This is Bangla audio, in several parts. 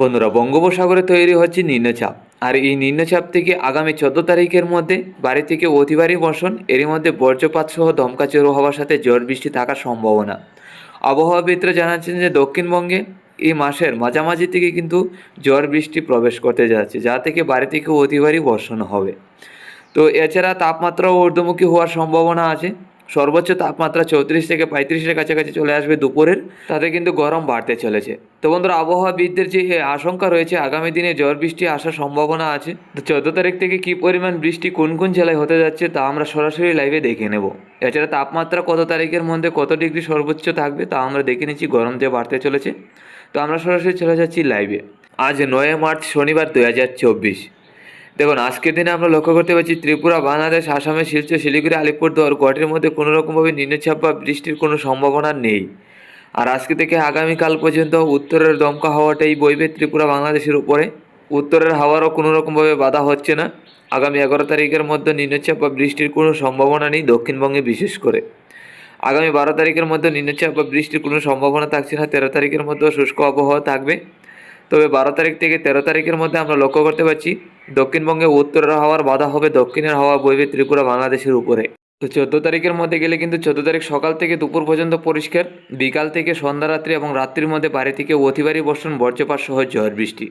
বন্ধুরা, বঙ্গোপসাগরে তৈরি হচ্ছে নিম্নচাপ। আর এই নিম্নচাপ থেকে আগামী চোদ্দ তারিখের মধ্যে বাড়ি থেকে অতি ভারী বর্ষণ, এরই মধ্যে বজ্রপাত সহ দমকা চড়ো হওয়ার সাথে ঝড় বৃষ্টি থাকার সম্ভাবনা। আবহাওয়াবিদরা জানাচ্ছেন যে দক্ষিণবঙ্গে এই মাসের মাঝামাঝি থেকে কিন্তু ঝড় বৃষ্টি প্রবেশ করতে যাচ্ছে, যা থেকে বাড়ি থেকে অতি ভারী বর্ষণ হবে। তো এছাড়া তাপমাত্রাও ঊর্ধ্বমুখী হওয়ার সম্ভাবনা আছে। সর্বোচ্চ তাপমাত্রা চৌত্রিশ থেকে পঁয়ত্রিশের কাছাকাছি চলে আসবে দুপুরের। তাতে কিন্তু গরম বাড়তে চলেছে। তো বন্ধুরা আবহাওয়াবিদদের যে আশঙ্কা রয়েছে, আগামী দিনে ঝড় বৃষ্টি আসার সম্ভাবনা আছে। তো চোদ্দ তারিখ থেকে কী পরিমাণ বৃষ্টি কোন কোন জেলায় হতে যাচ্ছে তা আমরা সরাসরি লাইভে দেখে নেব। এছাড়া তাপমাত্রা কত তারিখের মধ্যে কত ডিগ্রি সর্বোচ্চ থাকবে তা আমরা দেখে নিচ্ছি, গরম যে বাড়তে চলেছে। তো আমরা সরাসরি চলে যাচ্ছি লাইভে আজ নয় মার্চ শনিবার দু হাজার চব্বিশ। দেখুন, আজকের দিনে আমরা লক্ষ্য করতে পারছি ত্রিপুরা, বাংলাদেশ, আসামে, শিলচর, শিলিগুড়ি, আলিপুরদুয়ার গুয়াহাটির মধ্যে কোনো রকমভাবে নিম্নচাপ বা বৃষ্টির কোনো সম্ভাবনা নেই। আর আজকে থেকে আগামীকাল পর্যন্ত উত্তরের দমকা হাওয়াটাই বইবে ত্রিপুরা, বাংলাদেশের উপরে। উত্তরের হাওয়ারও কোনো রকমভাবে বাধা হচ্ছে না। আগামী এগারো তারিখের মধ্যে নিম্নচাপ বা বৃষ্টির কোনো সম্ভাবনা নেই দক্ষিণবঙ্গে বিশেষ করে। আগামী বারো তারিখের মধ্যে নিম্নচাপ বা বৃষ্টির কোনো সম্ভাবনা থাকছে না, তেরো তারিখের মধ্যেও শুষ্ক আবহাওয়া থাকবে। তবে বারো তারিখ থেকে তেরো তারিখের মধ্যে আমরা লক্ষ্য করতে পারছি দক্ষিণবঙ্গে উত্তরের হাওয়ার বাধা হবে, দক্ষিণের হাওয়া বইবে ত্রিপুরা বাংলাদেশের উপরে। তো চোদ্দ তারিখের মধ্যে গেলে কিন্তু চোদ্দ তারিখ সকাল থেকে দুপুর পর্যন্ত পরিষ্কার, বিকাল থেকে সন্ধ্যা রাত্রি এবং রাত্রির মধ্যে বাড়ি থেকে অতিবারী বর্ষণ, বজ্রপাত সহ ঝড় বৃষ্টি।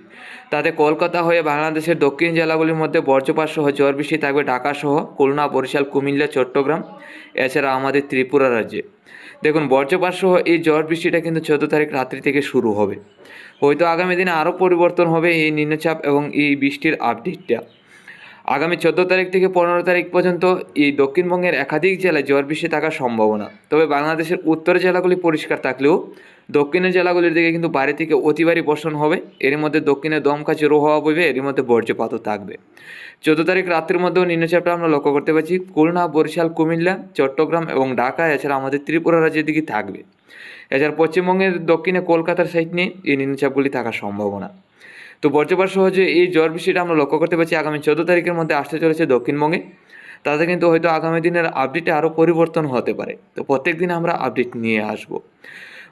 তাতে কলকাতা হয়ে বাংলাদেশের দক্ষিণ জেলাগুলির মধ্যে বজ্রপাত সহ ঝড় বৃষ্টি থাকবে ঢাকা সহ খুলনা, বরিশাল, কুমিল্লা, চট্টগ্রাম, এছাড়া আমাদের ত্রিপুরা রাজ্যে। দেখুন, বজ্রপাত সহ এই ঝড় বৃষ্টিটা কিন্তু চোদ্দ তারিখ রাত্রি থেকে শুরু হবে। হয়তো আগামী দিনে আরও পরিবর্তন হবে এই নিম্নচাপ এবং এই বৃষ্টির আপডেটটা আগামী চোদ্দ তারিখ থেকে পনেরো তারিখ পর্যন্ত এই দক্ষিণবঙ্গের একাধিক জেলায় জ্বর বৃষ্টি থাকার সম্ভাবনা। তবে বাংলাদেশের উত্তর জেলাগুলি পরিষ্কার থাকলেও দক্ষিণের জেলাগুলির দিকে কিন্তু বাইরে থেকে অতিবারী বর্ষণ হবে। এর মধ্যে দক্ষিণে দমকা জোরো হওয়া বইবে, এর মধ্যে বজ্রপাতও থাকবে। চোদ্দ তারিখ রাত্রির মধ্যেও নিম্নচাপটা আমরা লক্ষ্য করতে পারছি। খুলনা, বরিশাল, কুমিল্লা, চট্টগ্রাম এবং ঢাকা, এছাড়া আমাদের ত্রিপুরা রাজ্যের দিকে থাকবে। এছাড়া পশ্চিমবঙ্গের দক্ষিণে কলকাতার সাইড নিয়ে এই নিম্নচাপগুলি থাকার সম্ভাবনা। তো বজ্রপাত সহজে এই জ্বর বৃষ্টিটা আমরা লক্ষ্য করতে পারছি আগামী চোদ্দ তারিখের মধ্যে আসতে চলেছে দক্ষিণবঙ্গে। তাতে কিন্তু হয়তো আগামী দিনের আপডেটে আরও পরিবর্তন হতে পারে। তো প্রত্যেক দিন আমরা আপডেট নিয়ে আসব।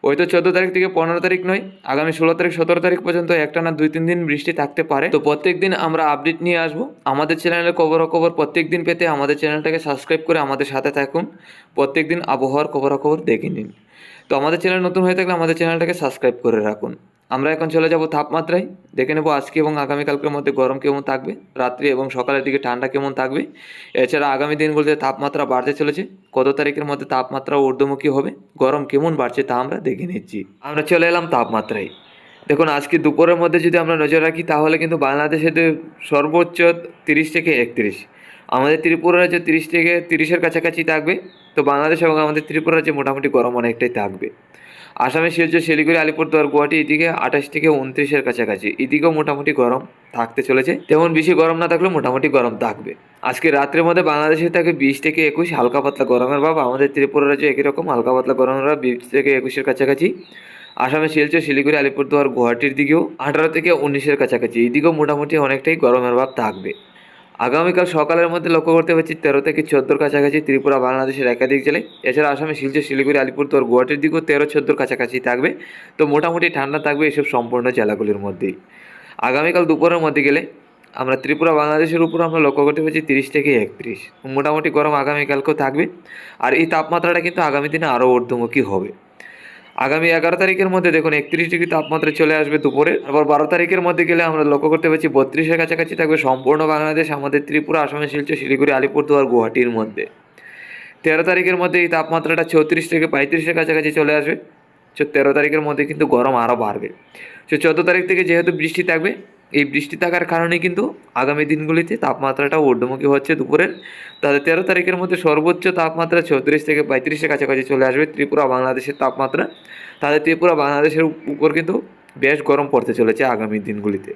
হয়তো চোদ্দ তারিখ থেকে পনেরো তারিখ নয়, আগামী ষোলো তারিখ, সতেরো তারিখ পর্যন্ত একটা না দুই, তিন দিন বৃষ্টি থাকতে পারে। তো প্রত্যেক দিন আমরা আপডেট নিয়ে আসব। আমাদের চ্যানেলের খবরাখবর প্রত্যেক দিন পেতে আমাদের চ্যানেলটাকে সাবস্ক্রাইব করে আমাদের সাথে থাকুন। প্রত্যেক দিন আবহাওয়ার খবরাখবর দেখে নিন। তো আমাদের চ্যানেল নতুন হয়ে থাকলে আমাদের চ্যানেলটাকে সাবস্ক্রাইব করে রাখুন। আমরা এখন চলে যাব তাপমাত্রায়। দেখে নেব আজকে এবং আগামীকালকের মধ্যে গরম কেমন থাকবে, রাত্রি এবং সকালের দিকে ঠান্ডা কেমন থাকবে। এছাড়া আগামী দিনগুলোতে তাপমাত্রা বাড়তে চলেছে। কত তারিখের মধ্যে তাপমাত্রা ঊর্ধ্বমুখী হবে, গরম কেমন বাড়ছে তা আমরা দেখে নিচ্ছি। আমরা চলে এলাম তাপমাত্রায়। দেখুন, আজকে দুপুরের মধ্যে যদি আমরা নজর রাখি, তাহলে কিন্তু বাংলাদেশে সর্বোচ্চ তিরিশ থেকে একত্রিশ। আমাদের ত্রিপুরা রাজ্যে তিরিশ থেকে তিরিশের কাছাকাছি থাকবে। তো বাংলাদেশ এবং আমাদের ত্রিপুরা রাজ্যে মোটামুটি গরম অনেকটাই থাকবে। আসামে শিলচর শিলিগুড়ি, আলিপুরদুয়ার, গুয়াহাটি, এদিকে আঠাশ থেকে উনত্রিশের কাছাকাছি। এদিকেও মোটামুটি গরম থাকতে চলেছে। তেমন বেশি গরম না থাকলেও মোটামুটি গরম থাকবে। আজকে রাত্রের মধ্যে বাংলাদেশে থাকে বিশ থেকে একুশ, হালকা পাতলা গরমের ভাব। আমাদের ত্রিপুরা রাজ্যে একই রকম, হালকা পাতলা গরমের ভাব, বিশ থেকে একুশের কাছাকাছি। আসামে শিলচর, শিলিগুড়ি, আলিপুরদুয়ার, গুয়াহাটির দিকেও আঠারো থেকে উনিশের কাছাকাছি। এদিকেও মোটামুটি অনেকটাই গরমের ভাব থাকবে। আগামীকাল সকালের মধ্যে লক্ষ্য করতে পারছি তেরো থেকে চোদ্দোর কাছাকাছি ত্রিপুরা, বাংলাদেশের একাধিক জেলায়। এছাড়া আসামে শিলচর, শিলিগুড়ি, আলিপুরদুয়ার, গুয়াহাটির দিকেও তেরো চোদ্দোর কাছাকাছি থাকবে। তো মোটামুটি ঠান্ডা থাকবে এসব সম্পূর্ণ জেলাগুলির মধ্যেই আগামীকাল দুপুরের মধ্যে গেলে আমরা ত্রিপুরা, বাংলাদেশের উপর আমরা লক্ষ্য করতে পারছি তিরিশ থেকে একত্রিশ। মোটামুটি গরম আগামীকালকেও থাকবে। আর এই তাপমাত্রাটা কিন্তু আগামী দিনে আরও ঊর্ধ্বমুখী হবে। আগামী এগারো তারিখের মধ্যে দেখুন, একত্রিশ ডিগ্রি তাপমাত্রা চলে আসবে দুপুরে। তারপর বারো তারিখের মধ্যে গেলে আমরা লক্ষ্য করতে পারছি, বত্রিশের কাছাকাছি থাকবে সম্পূর্ণ বাংলাদেশ, আমাদের ত্রিপুরা, আসামে শিলচর, শিলিগুড়ি, আলিপুরদুয়ার গুয়াহাটির মধ্যে। তেরো তারিখের মধ্যে এই তাপমাত্রাটা চৌত্রিশ থেকে পঁয়ত্রিশের কাছাকাছি চলে আসবে। তেরো তারিখের মধ্যে কিন্তু গরম আরও বাড়বে। তো চোদ্দ তারিখ থেকে যেহেতু বৃষ্টি থাকবে এই বৃষ্টি থাকার কারণে কিন্তু আগামী দিনগুলিতে তাপমাত্রাটা ঊর্ধ্বমুখী হচ্ছে দুপুরের। তাহলে তেরো তারিখের মধ্যে সর্বোচ্চ তাপমাত্রা চৌত্রিশ থেকে পঁয়ত্রিশের কাছাকাছি চলে আসবে ত্রিপুরা, বাংলাদেশের তাপমাত্রা। তাহলে ত্রিপুরা, বাংলাদেশের উপর কিন্তু বেশ গরম পড়তে চলেছে আগামী দিনগুলিতে।